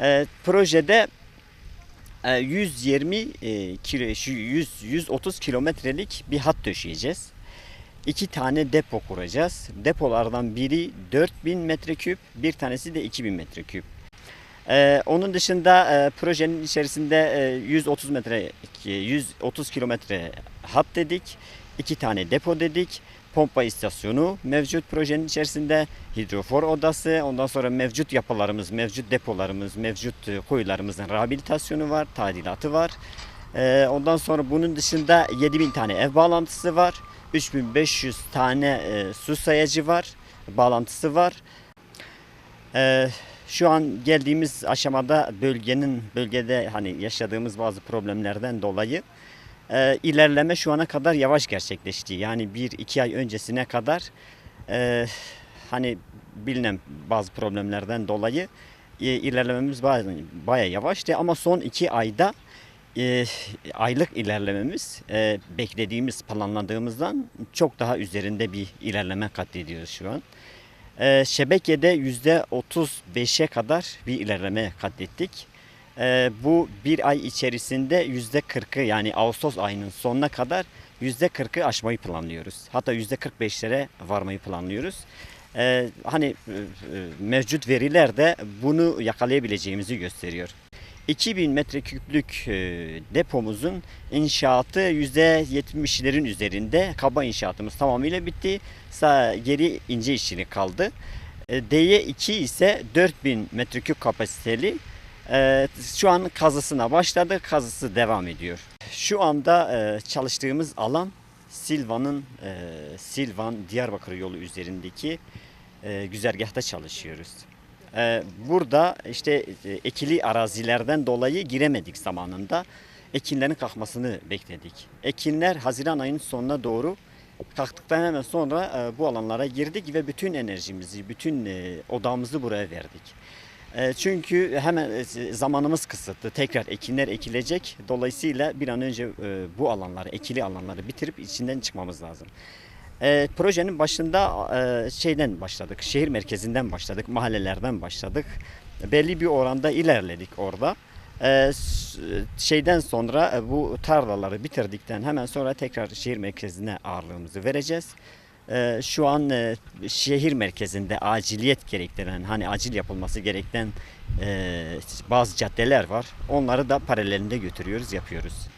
Ee, projede e, 120 e, kilo, şu 100 130 kilometrelik bir hat döşeyeceğiz. İki tane depo kuracağız. Depolardan biri 4000 metreküp, bir tanesi de 2000 metreküp. Ee, onun dışında e, projenin içerisinde e, 130 metre 130 kilometre hat dedik. iki tane depo dedik. Pompa istasyonu mevcut projenin içerisinde hidrofor odası, ondan sonra mevcut yapılarımız, mevcut depolarımız, mevcut e, kuyularımızın rehabilitasyonu var, tadilatı var. Ee, ondan sonra bunun dışında 7000 tane ev bağlantısı var. 3500 tane e, su sayacı var, bağlantısı var. Şu an geldiğimiz aşamada bölgenin bölgede hani yaşadığımız bazı problemlerden dolayı e, ilerleme şu ana kadar yavaş gerçekleşti. Yani bir iki ay öncesine kadar e, hani bilinen bazı problemlerden dolayı e, ilerlememiz baya, baya yavaştı ama son iki ayda e, aylık ilerlememiz e, beklediğimiz planladığımızdan çok daha üzerinde bir ilerleme kat ediyoruz şu an. Ee, şebekede %35'e kadar bir ilerleme kaydettik. Ee, bu bir ay içerisinde %40'ı yani Ağustos ayının sonuna kadar %40'ı aşmayı planlıyoruz. Hatta %45'lere varmayı planlıyoruz. Ee, hani e, e, mevcut veriler de bunu yakalayabileceğimizi gösteriyor. 2000 metreküplük e, depomuzun inşaatı %70'lerin üzerinde. Kaba inşaatımız tamamıyla bitti. Geri ince işçilik kaldı. E, DY2 ise 4000 metreküp kapasiteli. E, Şu an kazısına başladı. Kazısı devam ediyor. Şu anda e, çalıştığımız alan Silvan'ın e, Silvan Diyarbakır yolu üzerindeki e, güzergahta çalışıyoruz. Ee, Burada işte e, ekili arazilerden dolayı giremedik zamanında. Ekinlerin kalkmasını bekledik. Ekinler Haziran ayının sonuna doğru kalktıktan hemen sonra e, bu alanlara girdik ve bütün enerjimizi, bütün e, odağımızı buraya verdik. E, Çünkü hemen e, zamanımız kısıtlı. Tekrar ekinler ekilecek. Dolayısıyla bir an önce e, bu alanları, ekili alanları bitirip içinden çıkmamız lazım. Projenin başında şeyden başladık, şehir merkezinden başladık, mahallelerden başladık. Belli bir oranda ilerledik orada. Şeyden sonra bu tarlaları bitirdikten hemen sonra tekrar şehir merkezine ağırlığımızı vereceğiz. E, şu an e, şehir merkezinde aciliyet gerektiren, hani acil yapılması gereken e, bazı caddeler var. Onları da paralelinde götürüyoruz, yapıyoruz.